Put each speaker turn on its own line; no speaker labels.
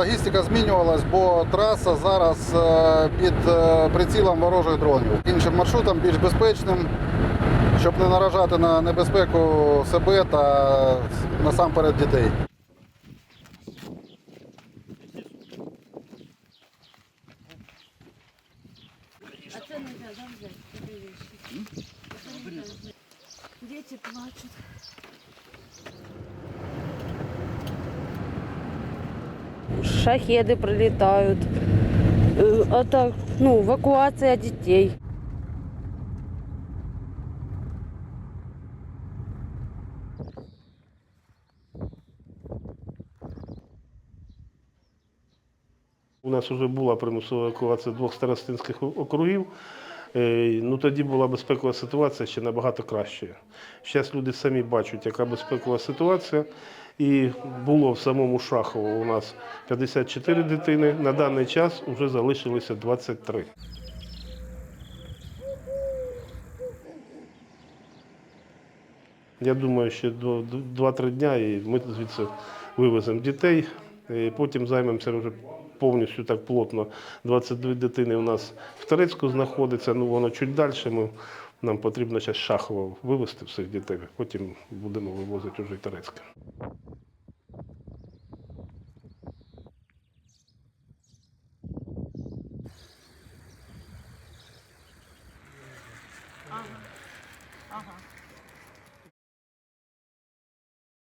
Логістика змінювалась, бо траса зараз е, під е, прицілом ворожих дронів. Іншим маршрутом більш безпечним, щоб не наражати на небезпеку себе та насамперед дітей.
А це не треба. Діти плачуть.
шахеды прилетают. Э, Это, ну, эвакуация детей.
У нас вже була примусова евакуація двох старостинських округів. Е, Ну, тоді була безпекова ситуація ще набагато кращою. Зараз люди самі бачать, яка безпекова ситуація. І було в самому Шахово у нас 54 дитини. На даний час вже залишилося 23. Я думаю, що до 2-3 дня і ми звідси вивеземо дітей. І потім займемося вже повністю так плотно. 22 дитини у нас в Терецьку знаходиться, ну воно чуть далі. Ми, Нам потрібно зараз Шахово вивезти всіх дітей, потім будемо вивозити вже Терецьке. Ага. Ага.